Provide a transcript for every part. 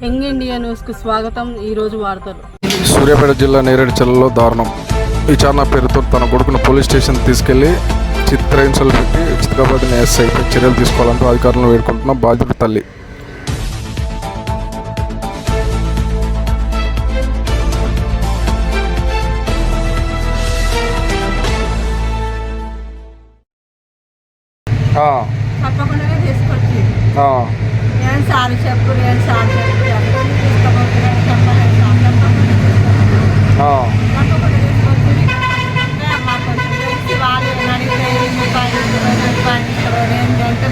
Young India న్యూస్కు స్వాగతం. ఈరోజు వార్తలు. సూర్యాపేట జిల్లా నేరేడుచల్లలో దారుణం. విచారణ పేరుతో తన కొడుకును పోలీస్ స్టేషన్ తీసుకెళ్ళి చిత్రహింసలు పెట్టి చిత్రపతిని ఎస్ఐపై చర్యలు తీసుకోవాలంటూ అధికారులను వేడుకుంటున్న బాధితుడి తల్లి. ఆ, తప్పకుండానే తీసుకొచ్చి. సార్ చెప్పు ఏం సార్ చెప్పు ఎక్కడికి తీసుకుపోతున్నాడు చెప్పలేదు సార్ తప్పకుండా తీసుకొచ్చి ఆ, తప్పకుండా తీసుకొచ్చి ఇంకా మాకు కొంచెం తెలిసి వాళ్ళు అడిగితే ఈ రూపాయలు ఇరవై రూపాయలు ఇరవై ఏంటంటే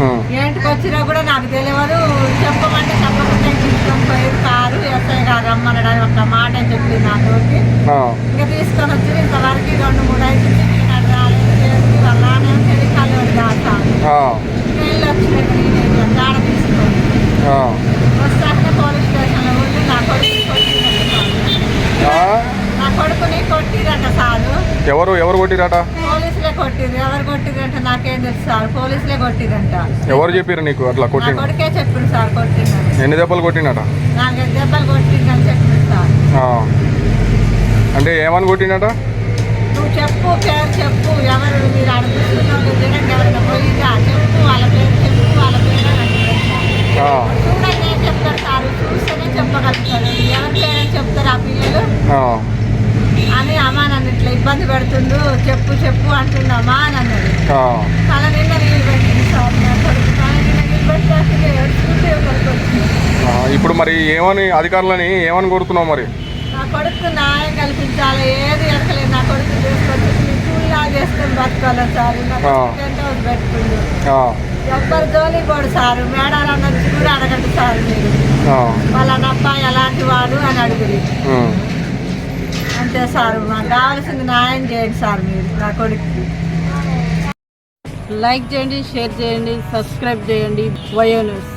ఉమ్, ఏంటికి వచ్చినా కూడా నాకు తెలియదు. చెప్పమంటే చెప్పకుండా తీసుకొని పోయి కారు ఎస్ఐ గారు రమ్మనడానికి ఒక మాట చెప్పింది నాతోటి ఆ, ఇంకా తీసుకొని వచ్చి ఇంతవరకు రెండు మూడు అది రాలేదు. వాళ్ళనే తెలియదు దాటాను ఆ, నీళ్ళు వచ్చినాక నేను గాడ తీసుకోండి ఆ, వస్తాక పోలీస్ స్టేషన్లో ఉండి నా కొడుకుని కొట్టిరంట ఆ. నా కొడుకుని కొట్టిరంట సారు. ఎవరు ఎవరు కొట్టిరాట? పోలీసులే కొట్టిరు ఎవరు కొట్టిరంట నాకేం తెలుసు సార్. పోలీసులే కొట్టిరంట ఎవరు చెప్పారు నీకు అట్లా నా కొట్టిండు కొడుకే చెప్పిండు సార్ కొట్టిందని. ఎన్ని దెబ్బలు కొట్టినట నాకు దెబ్బలు కొట్టిందని చెప్పిండు సార్. అంటే ఏమని కొట్టినట నువ్వు చెప్పు పేరు చెప్పు. ఎవరు మీరు అడుగుతున్నావు ఎవరైనా చెప్పు వాళ్ళ పేరు చెప్పు వాళ్ళ పేరు చూడండి చెప్తారు సార్. చూస్తేనే చెప్పగలుగుతారు. ఎవరి పేరని చెప్తారు ఆ పిల్లలు ఆ, అని అమ్మా నన్ను ఇట్లా ఇబ్బంది పెడుతుండు చెప్పు చెప్పు అంటుండమ్మా అని అన్నది ఆ. తల నిండా నీళ్ళు పెట్టింది తల నిండా నీళ్ళు ఏడుచుకుంటే ఇప్పుడు మరి ఏమని అధికారులని ఏమని కోరుతున్నావు మరి? నా కొడుకు న్యాయం కల్పించాలి ఏది ఎక్కలేదు నా కొడుకు చేసుకొచ్చి స్కూల్లా చేసుకొని బతకాలి సార్. నా కొడుకు టెంట్ హౌస్ పెట్టుకుండు. ఆ, ఎవ్వరు జోలి పోడు సారు మేడాలు అన్నది కూడా అడగండి సార్ మీరు. వాళ్ళ అబ్బాయి ఎలాంటి వాడు అని అడుగురి ఉమ్. అంతే సార్ మాకు కావాల్సింది న్యాయం చేయండి సార్ మీరు నా కొడుకు లైక్ చేయండి షేర్ చేయండి సబ్స్క్రైబ్ చేయండి. వయో న్యూస్